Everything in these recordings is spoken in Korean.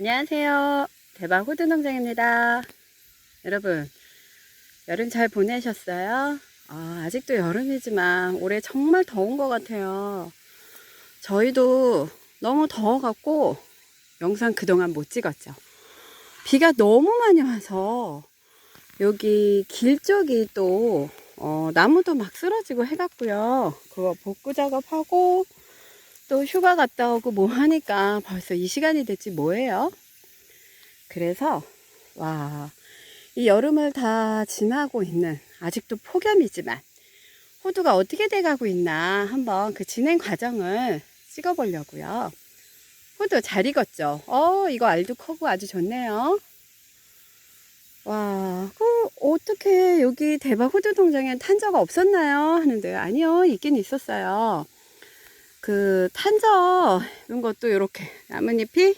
안녕하세요. 대박 호두 농장입니다. 여러분, 여름 잘 보내셨어요? 아, 아직도 여름이지만 올해 정말 더운 것 같아요. 저희도 너무 더워갖고 영상 그동안 못 찍었죠. 비가 너무 많이 와서 여기 길 쪽이 또 어, 나무도 막 쓰러지고 해갖고요. 그거 복구 작업하고 또 휴가 갔다 오고 뭐 하니까 벌써 이 시간이 됐지 뭐예요? 그래서 와, 이 여름을 다 지나고 있는 아직도 폭염이지만 호두가 어떻게 돼가고 있나 한번 그 진행 과정을 찍어보려고요. 호두 잘 익었죠? 어, 이거 알도 크고 아주 좋네요. 와, 그 어떻게 여기 대박 호두 농장에 탄저가 없었나요? 하는데 아니요, 있긴 있었어요. 그 탄저 이런 것도 이렇게 나뭇잎이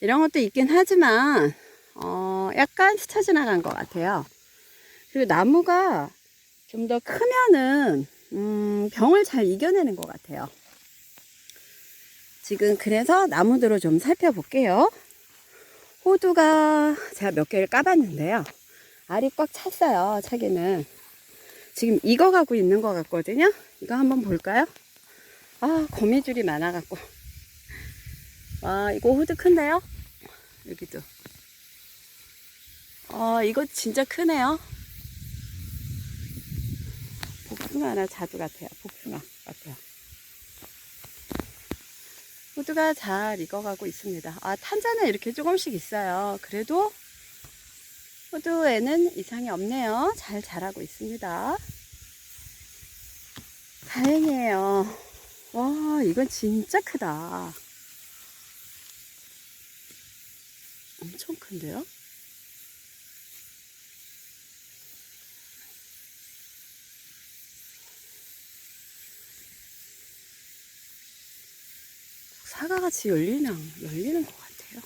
이런 것도 있긴 하지만 어 약간 스쳐 지나간 것 같아요. 그리고 나무가 좀 더 크면은 음 병을 잘 이겨내는 것 같아요. 지금 그래서 나무들을 좀 살펴볼게요. 호두가 제가 몇 개를 까봤는데요. 알이 꽉 찼어요. 차기는 지금 익어가고 있는 것 같거든요. 이거 한번 볼까요? 아, 거미줄이 많아갖고. 와, 이거 호두 큰데요? 여기도. 아, 이거 진짜 크네요. 복숭아나 자두 같아요. 복숭아 같아요. 호두가 잘 익어가고 있습니다. 아, 탄자는 이렇게 조금씩 있어요. 그래도 호두에는 이상이 없네요. 잘 자라고 있습니다. 다행이에요. 와, 이건 진짜 크다. 엄청 큰데요? 사과같이 열리는, 열리는 것 같아요.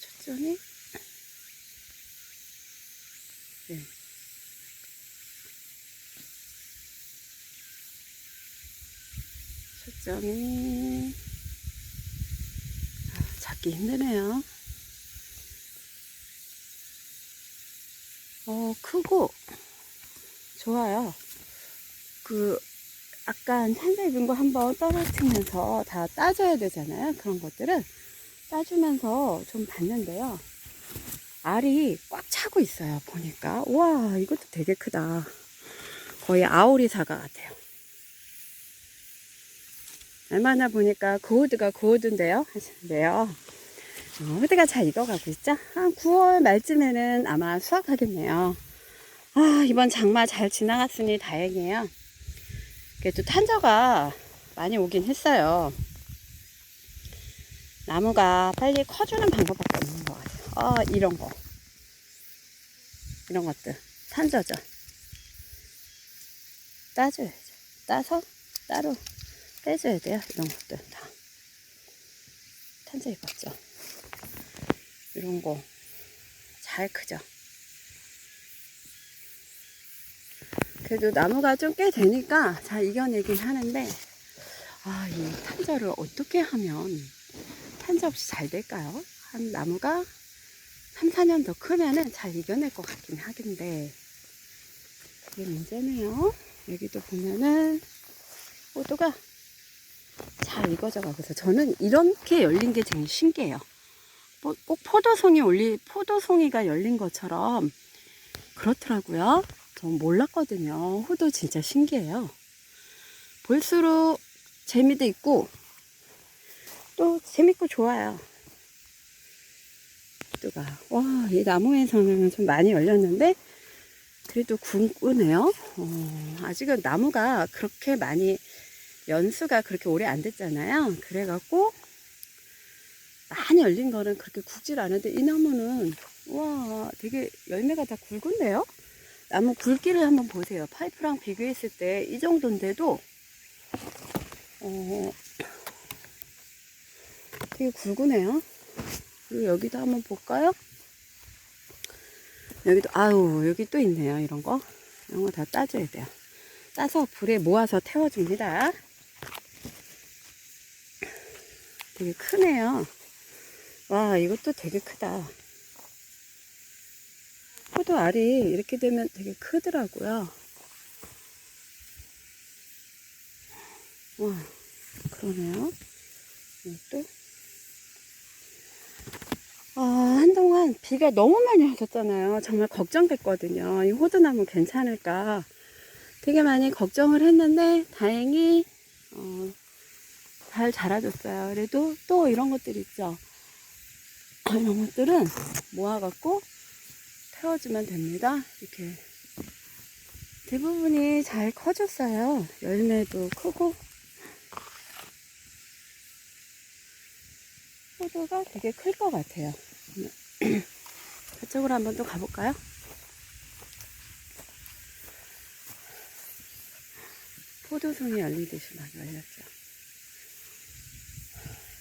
초점이? 네. 초점이 아, 잡기 힘드네요. 어, 크고 좋아요. 그 약간 산사 입은 거 한번 떨어뜨리면서 다 따줘야 되잖아요. 그런 것들은 따주면서 좀 봤는데요. 알이 꽉 차고 있어요. 보니까 와 이것도 되게 크다. 거의 아오리 사과 같아요. 얼마나 보니까 고우드가 고우드인데요 하시는데요. 어, 호드가 잘 익어가고 있죠? 한 9월 말쯤에는 아마 수확하겠네요. 아, 이번 장마 잘 지나갔으니 다행이에요. 그래도 탄저가 많이 오긴 했어요. 나무가 빨리 커주는 방법밖에 없는 것 같아요. 어, 이런 거. 이런 것들. 탄저죠. 따줘야죠. 따서 따로 빼줘야 돼요. 이런 것들 다. 탄저 입었죠. 이런 거 잘 크죠. 그래도 나무가 좀 꽤 되니까 잘 이겨내긴 하는데, 아, 이 탄저를 어떻게 하면 탄저 없이 잘 될까요? 한 나무가 3, 4년 더 크면은 잘 이겨낼 것 같긴 하긴데, 그게 문제네요. 여기도 보면은, 호두가 잘 익어져 가고서 저는 이렇게 열린 게 제일 신기해요. 뭐, 꼭 포도송이 올리, 포도송이가 열린 것처럼 그렇더라고요. 전 몰랐거든요. 호도 진짜 신기해요. 볼수록 재미도 있고 또 재밌고 좋아요. 호두가 와, 이 나무에서는 좀 많이 열렸는데 그래도 굵으네요. 어, 아직은 나무가 그렇게 많이 연수가 그렇게 오래 안 됐잖아요. 그래갖고 많이 열린 거는 그렇게 굵질 않은데 이 나무는 와 되게 열매가 다 굵은데요? 나무 굵기를 한번 보세요. 파이프랑 비교했을 때 이 정도인데도 어, 되게 굵으네요. 그리고 여기도 한번 볼까요? 여기도 아우 여기 또 있네요. 이런 거 이런 거 다 따줘야 돼요. 따서 불에 모아서 태워줍니다. 되게 크네요. 와, 이것도 되게 크다. 포도 알이 이렇게 되면 되게 크더라고요. 와, 그러네요. 이것도. 아, 한동안 비가 너무 많이 왔었잖아요. 정말 걱정됐거든요. 이 호두나무 괜찮을까. 되게 많이 걱정을 했는데, 다행히, 어, 잘 자라줬어요. 그래도 또 이런 것들 있죠. 이런 것들은 모아갖고 태워주면 됩니다. 이렇게. 대부분이 잘 커졌어요. 열매도 크고. 포도가 되게 클 것 같아요. 그쪽으로 한번 또 가볼까요? 포도송이 열리듯이 막 열렸죠.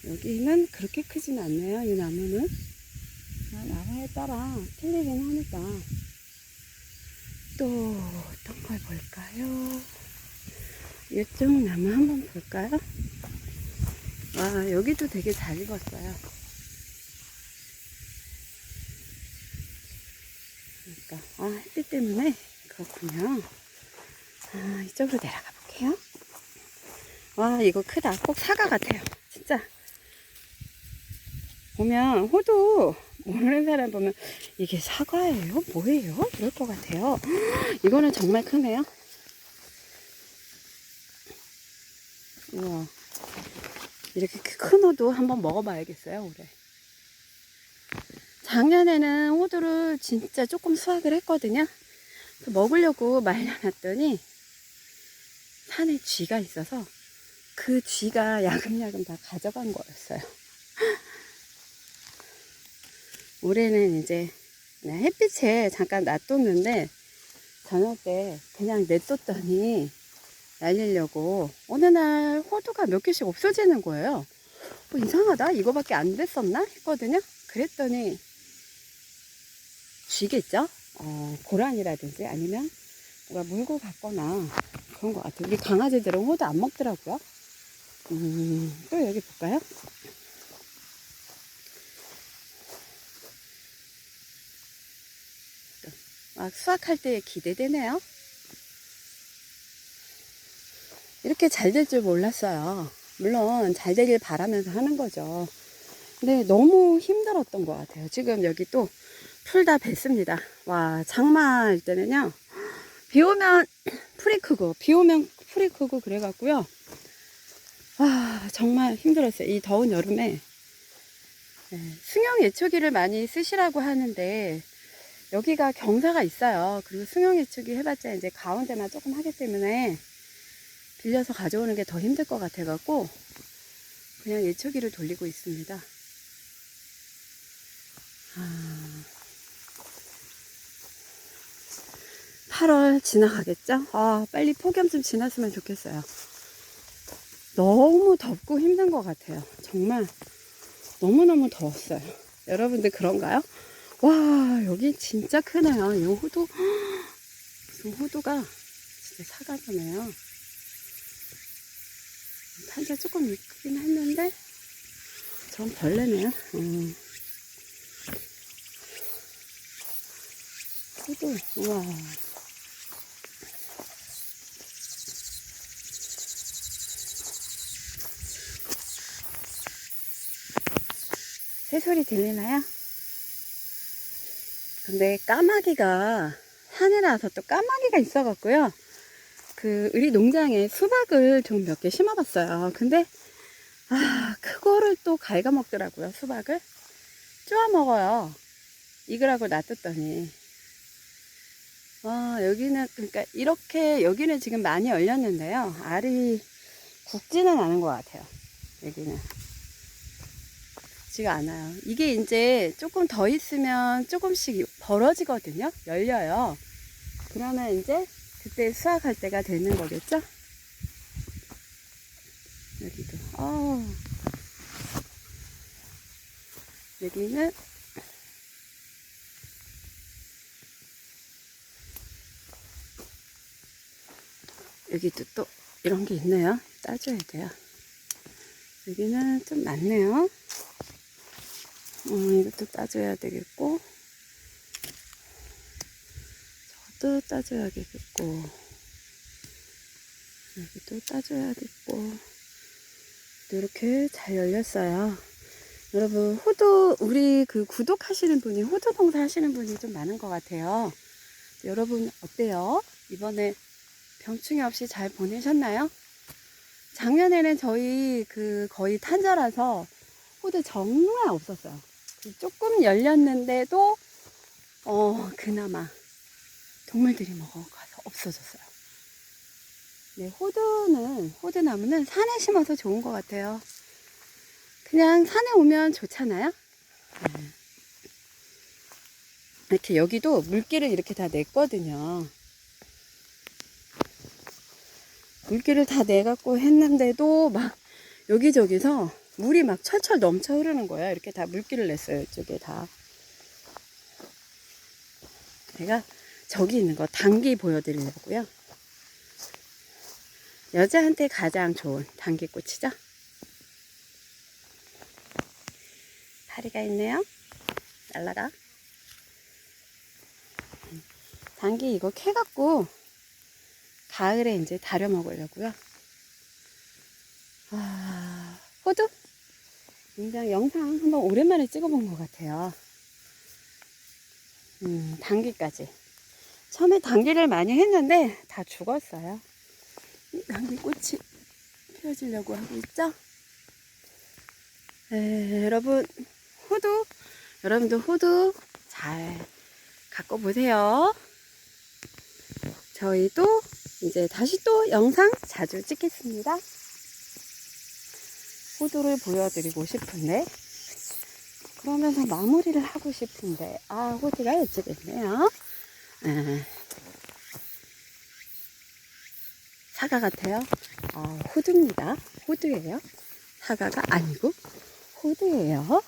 여기는 그렇게 크진 않네요, 이 나무는. 아, 나무에 따라 틀리긴 하니까. 또 어떤 걸 볼까요? 이쪽 나무 한번 볼까요? 와, 여기도 되게 잘 익었어요. 그러니까, 아, 햇빛 때문에 그렇군요. 아, 이쪽으로 내려가 볼게요. 와, 이거 크다. 꼭 사과 같아요. 진짜. 보면, 호두 모르는 사람 보면, 이게 사과예요? 뭐예요? 이럴 것 같아요. 이거는 정말 크네요. 우와. 이렇게 큰 호두 한번 먹어봐야겠어요, 올해. 작년에는 호두를 진짜 조금 수확을 했거든요. 그 먹으려고 말려놨더니 산에 쥐가 있어서 그 쥐가 야금야금 다 가져간 거였어요. 올해는 이제 그냥 햇빛에 잠깐 놔뒀는데 저녁 때 그냥 냅뒀더니 날리려고 어느 날 호두가 몇 개씩 없어지는 거예요. 뭐 이상하다 이거밖에 안 됐었나 했거든요. 그랬더니 쥐겠죠? 어, 고란이라든지 아니면 뭐가 물고 갔거나 그런 것 같아요. 우리 강아지들은 호두 안 먹더라고요. 음, 또 여기 볼까요? 막 수확할 때 기대되네요. 이렇게 잘 될 줄 몰랐어요. 물론 잘 되길 바라면서 하는 거죠. 근데 너무 힘들었던 것 같아요. 지금 여기 또 풀 다 뱄습니다. 와, 장마일 때는요. 비 오면 풀이 크고, 비 오면 풀이 크고 그래갖고요. 와, 정말 힘들었어요. 이 더운 여름에. 네, 승용 예초기를 많이 쓰시라고 하는데, 여기가 경사가 있어요. 그리고 승용 예초기 해봤자 이제 가운데만 조금 하기 때문에, 빌려서 가져오는 게 더 힘들 것 같아갖고, 그냥 예초기를 돌리고 있습니다. 아, 8월 지나가겠죠? 아, 빨리 폭염 좀 지났으면 좋겠어요. 너무 덥고 힘든 것 같아요. 정말 너무너무 더웠어요. 여러분들 그런가요? 와, 여기 진짜 크네요. 이 호두, 무슨 호두가 진짜 사과잖아요. 탄자 조금 익긴 했는데, 전 벌레네요. 음. 호두, 우와. 새소리 들리나요? 근데 까마귀가 산이라서 또 까마귀가 있어갖고요. 그 우리 농장에 수박을 좀 몇 개 심어봤어요. 근데 아 그거를 또 갉아먹더라고요. 수박을 쪼아 먹어요. 익으라고 놔뒀더니 와 여기는 그러니까 이렇게 여기는 지금 많이 열렸는데요. 알이 굵지는 않은 것 같아요. 여기는. 지가 않아요. 이게 이제 조금 더 있으면 조금씩 벌어지거든요. 열려요. 그러면 이제 그때 수확할 때가 되는 거겠죠? 여기도. 어. 여기는 여기도 또 이런 게 있네요. 따줘야 돼요. 여기는 좀 많네요. 어, 이것도 따줘야 되겠고, 저것도 따줘야겠고, 여기도 따줘야겠고, 이렇게 잘 열렸어요. 여러분, 호두, 우리 그 구독하시는 분이, 호두 농사 하시는 분이 좀 많은 것 같아요. 여러분, 어때요? 이번에 병충해 없이 잘 보내셨나요? 작년에는 저희 그 거의 탄저라서 호두 정말 없었어요. 그 조금 열렸는데도, 어, 그나마 동물들이 먹어가서 없어졌어요. 네, 호두는, 호두나무는 산에 심어서 좋은 것 같아요. 그냥 산에 오면 좋잖아요. 네. 이렇게 여기도 물기를 이렇게 다 냈거든요. 물기를 다 내갖고 했는데도 막 여기저기서 물이 막 철철 넘쳐 흐르는 거예요. 이렇게 다 물기를 냈어요. 이쪽에 다. 제가 저기 있는 거 당기 보여드리려고요. 여자한테 가장 좋은 당기꽃이죠. 다리가 있네요. 날라가. 당기 이거 캐갖고 가을에 이제 다려 먹으려고요. 아, 호두? 굉장히 영상 한번 오랜만에 찍어본 것 같아요. 음, 당기까지. 처음에 당기를 많이 했는데 다 죽었어요. 이 당기꽃이 피어지려고 하고 있죠? 에, 여러분, 호두, 여러분도 호두 잘 갖고 보세요. 저희도 이제 다시 또 영상 자주 찍겠습니다. 호두를 보여드리고 싶은데, 그러면서 마무리를 하고 싶은데, 아, 호두가 이쪽에 있네요. 에, 사과 같아요. 아, 호두입니다. 호두예요. 사과가 아니고, 호두예요.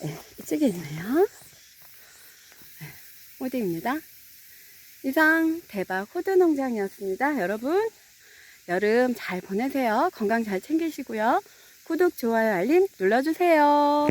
네, 이쪽에 있네요. 네, 호두입니다. 이상 대박 호두 농장이었습니다. 여러분, 여름 잘 보내세요. 건강 잘 챙기시고요. 구독, 좋아요, 알림 눌러주세요.